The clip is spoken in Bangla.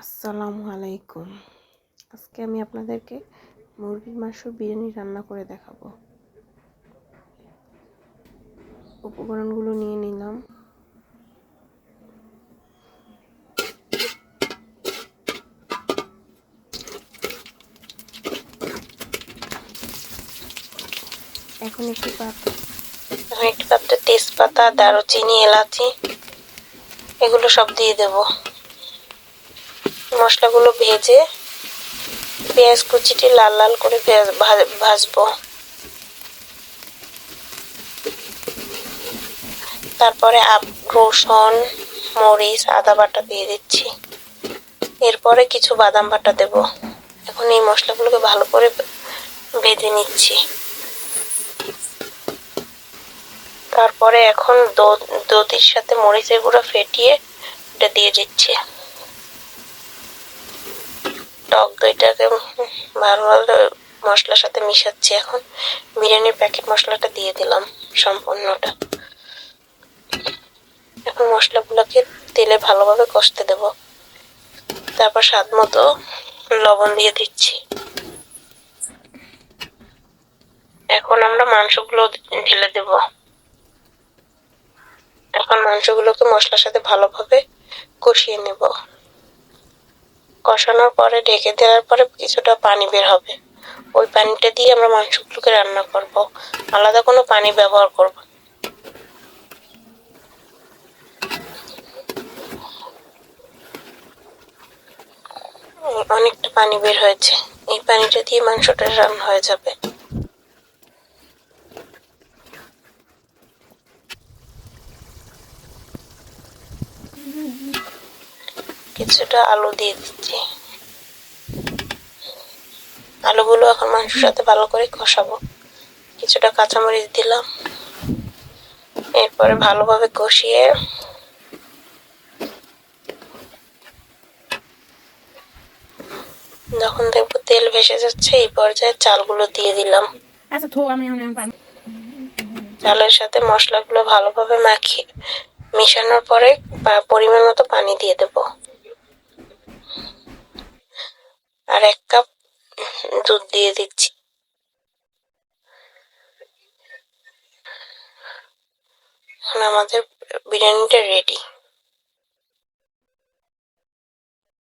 আসসালামু আলাইকুম। আজকে আমি আপনাদেরকে মুরগির মাংস বিরিয়ানি রান্না করে দেখাবো। উপকরণগুলো নিয়ে নিলাম। এখন একটি পাত্র একটি পাত্রে তেজপাতা, দারুচিনি, এলাচি, এগুলো সব দিয়ে দেবো। মশলাগুলো ভেজে পেঁয়াজ কুচিটি লাল লাল করে ভাজবো। তারপরে আপ- রসুন, মরিচ, আদা বাটা দিয়ে দিচ্ছি। এরপরে কিছু বাদাম বাটা দেব। এখন এই মশলাগুলোকে ভালো করে ভেজে নিচ্ছি। তারপরে এখন দধির সাথে মরিচের গুঁড়ো ফেটিয়ে এটা দিয়ে দিচ্ছি। দইটাকে ভালোভাবে মশলার সাথে মিশাচ্ছি এখন। বিরিয়ানির প্যাকেট মশলাটা দিয়ে দিলাম সম্পূর্ণটা। এখন মশলাগুলোকে তেলে ভালোভাবে কষতে দেব। তারপর স্বাদ মতো লবণ দিয়ে দিচ্ছি। এখন আমরা মাংসগুলো ঢেলে দেব। এখন মাংসগুলোকে মশলার সাথে ভালোভাবে কষিয়ে নেব। কষানোর পরে, ঢেকে দেওয়ার পরে কিছুটা পানি বের হবে। ওই পানিটা দিয়ে আমরা মাংসগুলোকে রান্না করব। আলাদা কোনো পানি ব্যবহার করব অনেকটা পানি বের হয়েছে। এই পানিটা দিয়ে মাংসটা রান্না হয়ে যাবে। কিছুটা আলু দিয়ে দিচ্ছি। আলুগুলো এখন মাংসের সাথে ভালো করে কষাবো। কিছুটা কাঁচামরিচ দিলাম। এরপরে ভালোভাবে কষিয়ে যখন দেখব তেল ভেসে যাচ্ছে এই পর্যায়ে চালগুলো দিয়ে দিলাম। আচ্ছা চালের সাথে মশলাগুলো ভালোভাবে মাখিয়ে মেশানোর পরে পরিমাণ মতো পানি দিয়ে দেব। আর এক কাপ দুধ দিয়ে দিচ্ছি। আমাদের বিরিয়ানিটা রেডি